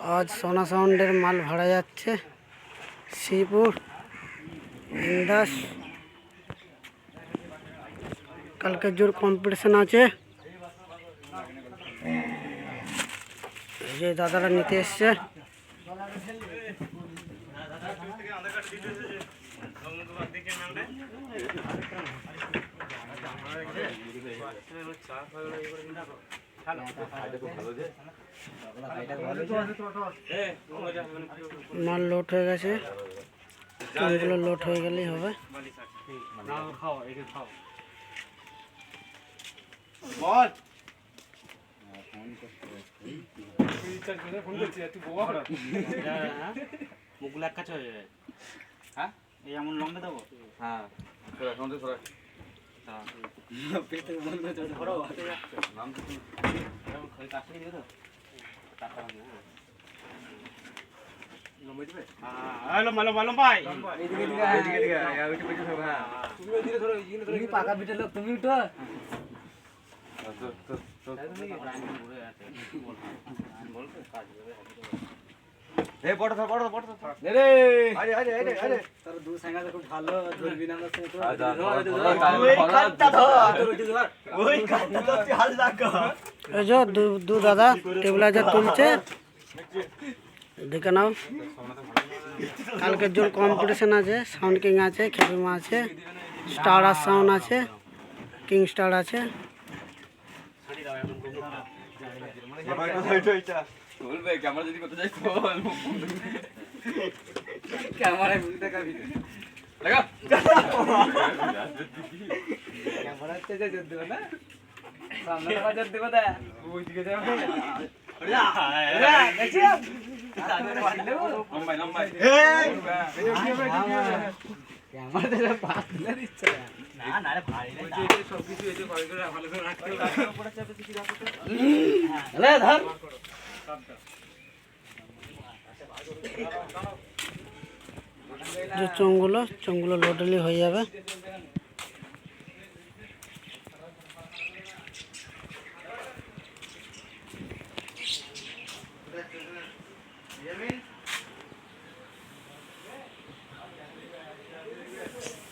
আজ সোনা সাউন্ডের মাল ভাড়া যাচ্ছে। শ্রীপুর ইন্দাস কালকের জোর কম্পিটিশন আছে। যে দাদারা নিতে এসছে। মাল লোড হয়ে গেছে। ট্রেনগুলো লোড হয়ে গেলেই হবে। বল মুখগুলো এক কাছে হয়ে যাবে। হ্যাঁ? এই এমন লম্বে দেবো? হ্যাঁ। সরা তো পাকা পিঠে লোক তুমি উঠো তো তো তো এ বড় ধর বড় বড় ধর। রে। আরে আরে আরে আরে। তোর দু সাঙ্গা খুব ভালো ধরবি না আমরা সঙ্গে ধর, ধর, ওই কাটটা ধর। ওই কাটটা তো তুই হাল লাগা এই যে দু দু দাদা টেবিলাইজার তুলছে। দেখে নাও। কালকের জোর কম্পিটিশন আছে সাউন্ড কিং আছে খেপিমা আছে স্টার আর সাউন্ড আছে কিং স্টার আছে। বলবে ক্যামেরা যদি করতে যাই তো ক্যামেরায় মুখ দেখাবি লাগা ক্যামেরাতে যে জোর দেবে না সামনে দেবে দা ওই দিকে যাবে ধর যে চোঙগুলো চোঙগুলো লোডালি হয়ে যাবে Yes.